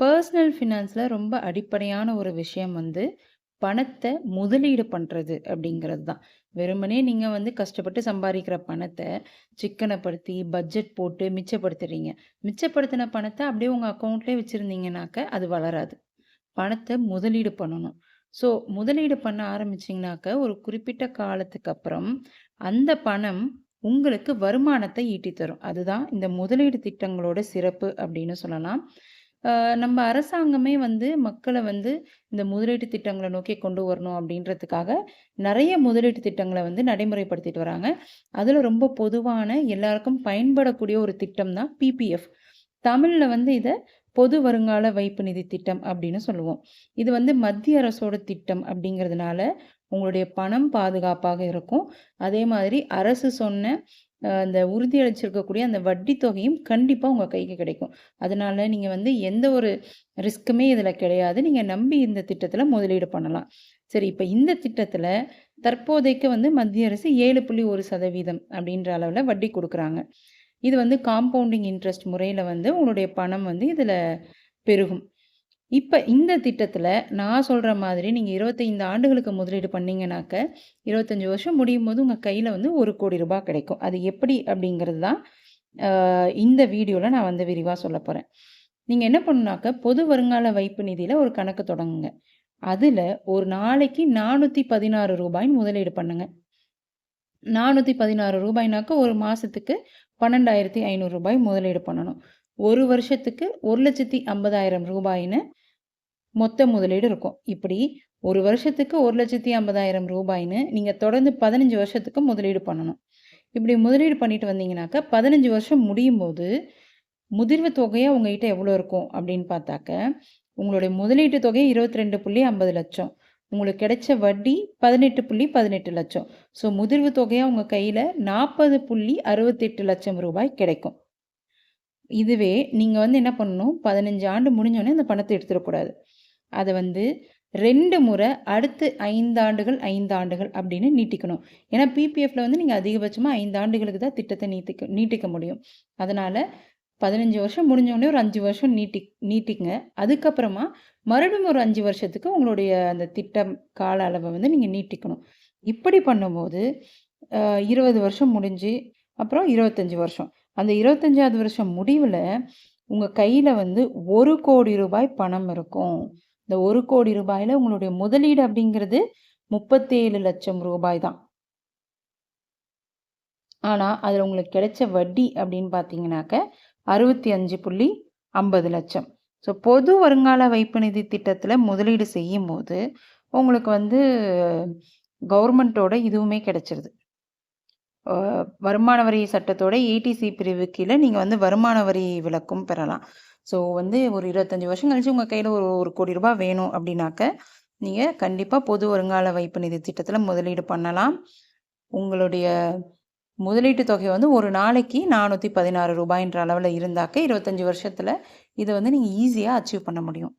Personal ஃபினான்ஸில் ரொம்ப அடிப்படையான ஒரு விஷயம் வந்து பணத்தை முதலீடு பண்ணுறது அப்படிங்கிறது தான். வெறுமனே நீங்கள் வந்து கஷ்டப்பட்டு சம்பாதிக்கிற பணத்தை சிக்கனப்படுத்தி பட்ஜெட் போட்டு மிச்சப்படுத்துறீங்க. மிச்சப்படுத்தின பணத்தை அப்படியே உங்கள் அக்கௌண்ட்லேயே வச்சுருந்தீங்கனாக்க அது வளராது. பணத்தை முதலீடு பண்ணணும். ஸோ முதலீடு பண்ண ஆரம்பிச்சிங்கனாக்க ஒரு குறிப்பிட்ட காலத்துக்கு அப்புறம் அந்த பணம் உங்களுக்கு வருமானத்தை ஈட்டி தரும் அதுதான் இந்த முதலீடு திட்டங்களோட சிறப்பு அப்படின்னு சொல்லலாம். நம்ம அரசாங்கமே வந்து மக்களை வந்து இந்த முதலீட்டு திட்டங்களை நோக்கி கொண்டு வரணும் அப்படின்றதுக்காக நிறைய முதலீட்டு திட்டங்களை வந்து நடைமுறைப்படுத்திட்டு வராங்க. அதில் ரொம்ப பொதுவான எல்லாருக்கும் பயன்படக்கூடிய ஒரு திட்டம் தான் பிபிஎஃப் தமிழில் வந்து இதை பொது வருங்கால வைப்பு நிதி திட்டம் அப்படின்னு சொல்லுவோம். இது வந்து மத்திய அரசோட திட்டம் அப்படிங்கிறதுனால உங்களுடைய பணம் பாதுகாப்பாக இருக்கும். அதே மாதிரி அரசு சொன்ன அந்த உறுதி அளிச்சிருக்கக்கூடிய அந்த வட்டி தொகையும் கண்டிப்பாக உங்கள் கைக்கு கிடைக்கும். அதனால் நீங்கள் வந்து எந்த ஒரு ரிஸ்க்குமே இதில் கிடையாது. நீங்கள் நம்பி இந்த திட்டத்தில் முதலீடு பண்ணலாம். சரி இப்போ இந்த திட்டத்தில் தற்போதைக்கு வந்து மத்திய அரசு ஏழு புள்ளி ஒரு சதவீதம் அப்படின்ற அளவில் வட்டி கொடுக்குறாங்க. இது வந்து காம்பவுண்டிங் இன்ட்ரெஸ்ட் முறையில் வந்து உங்களுடைய பணம் வந்து இதில் பெருகும். இப்போ இந்த திட்டத்தில் நான் சொல்கிற மாதிரி நீங்கள் இருபத்தைந்து ஆண்டுகளுக்கு முதலீடு பண்ணிங்கனாக்க இருபத்தஞ்சி வருஷம் முடியும் போது உங்கள் கையில் வந்து ஒரு கோடி ரூபாய் கிடைக்கும். அது எப்படி அப்படிங்கிறது தான் இந்த வீடியோவில் நான் வந்து விரிவாக சொல்ல போகிறேன் நீங்கள் என்ன பண்ணுனாக்க பொது வருங்கால வைப்பு நிதியில் ஒரு கணக்கு தொடங்குங்க. அதில் ஒரு நாளைக்கு நானூற்றி பதினாறு ரூபாய்ன்னு முதலீடு பண்ணுங்க. நானூற்றி பதினாறு ரூபாய்னாக்க ஒரு மாதத்துக்கு பன்னெண்டாயிரத்தி ஐநூறு ரூபாய் முதலீடு பண்ணணும். ஒரு வருஷத்துக்கு ஒரு லட்சத்தி ஐம்பதாயிரம் ரூபாயின்னு மொத்த முதலீடு இருக்கும். இப்படி ஒரு வருஷத்துக்கு ஒரு லட்சத்தி ஐம்பதாயிரம் ரூபாய்ன்னு நீங்கள் தொடர்ந்து பதினஞ்சு வருஷத்துக்கு முதலீடு பண்ணணும். இப்படி முதலீடு பண்ணிட்டு வந்தீங்கனாக்கா பதினஞ்சு வருஷம் முடியும் போது முதிர்வு தொகையாக உங்ககிட்ட எவ்வளோ இருக்கும் அப்படின்னு பார்த்தாக்க உங்களுடைய முதலீட்டு தொகை இருபத்தி ரெண்டு புள்ளி ஐம்பது லட்சம். உங்களுக்கு கிடைச்ச வட்டி பதினெட்டு புள்ளி பதினெட்டு லட்சம். ஸோ முதிர்வு தொகையாக உங்கள் கையில் நாற்பது புள்ளி அறுபத்தெட்டு லட்சம் ரூபாய் கிடைக்கும். இதுவே நீங்கள் வந்து என்ன பண்ணணும்? பதினஞ்சு ஆண்டு முடிஞ்சோடனே அந்த பணத்தை எடுத்துடக்கூடாது. அதை வந்து ரெண்டு முறை அடுத்து ஐந்தாண்டுகள் ஐந்தாண்டுகள் அப்படின்னு நீட்டிக்கணும். ஏன்னா பிபிஎஃப்ல வந்து நீங்கள் அதிகபட்சமாக ஐந்து ஆண்டுகளுக்கு தான் திட்டத்தை நீட்டிக்க நீட்டிக்க முடியும். அதனால் பதினஞ்சு வருஷம் முடிஞ்சோடனே ஒரு அஞ்சு வருஷம் நீட்டி நீட்டிங்க. அதுக்கப்புறமா மறுபடியும் ஒரு அஞ்சு வருஷத்துக்கு உங்களுடைய அந்த திட்டம் கால அளவை வந்து நீங்கள் நீட்டிக்கணும். இப்படி பண்ணும்போது இருபது வருஷம் முடிஞ்சு அப்புறம் இருபத்தஞ்சி வருஷம். அந்த இருபத்தஞ்சாவது வருஷம் முடிவில் உங்கள் கையில் வந்து ஒரு கோடி ரூபாய் பணம் இருக்கும். இந்த ஒரு கோடி ரூபாயில் உங்களுடைய முதலீடு அப்படிங்கிறது முப்பத்தேழு லட்சம் ரூபாய் தான். ஆனால் அதில் உங்களுக்கு கிடைச்ச வட்டி அப்படின்னு பார்த்தீங்கன்னாக்க அறுபத்தி அஞ்சு புள்ளி ஐம்பது லட்சம். ஸோ பொது வருங்கால வைப்பு நிதி திட்டத்தில் முதலீடு செய்யும் போது உங்களுக்கு வந்து கவர்மெண்ட்டோட இதுவுமே கிடைச்சிருது. வருமான வரி சட்டத்தோட ஏடிசி பிரிவு கீழே நீங்கள் வந்து வருமான வரி விலக்கும் பெறலாம். ஸோ வந்து ஒரு இருபத்தஞ்சி வருஷம் கழிச்சு உங்கள் கையில் ஒரு ஒரு கோடி ரூபாய் வேணும் அப்படின்னாக்க நீங்கள் கண்டிப்பாக பொது வருங்கால வைப்பு நிதி திட்டத்தில் முதலீடு பண்ணலாம். உங்களுடைய முதலீட்டு தொகை வந்து ஒரு நாளைக்கு நானூற்றி பதினாறு ரூபாய்ன்ற அளவில் இருந்தாக்க இருபத்தஞ்சி வருஷத்தில் இதை வந்து நீங்கள் ஈஸியாக அச்சீவ் பண்ண முடியும்.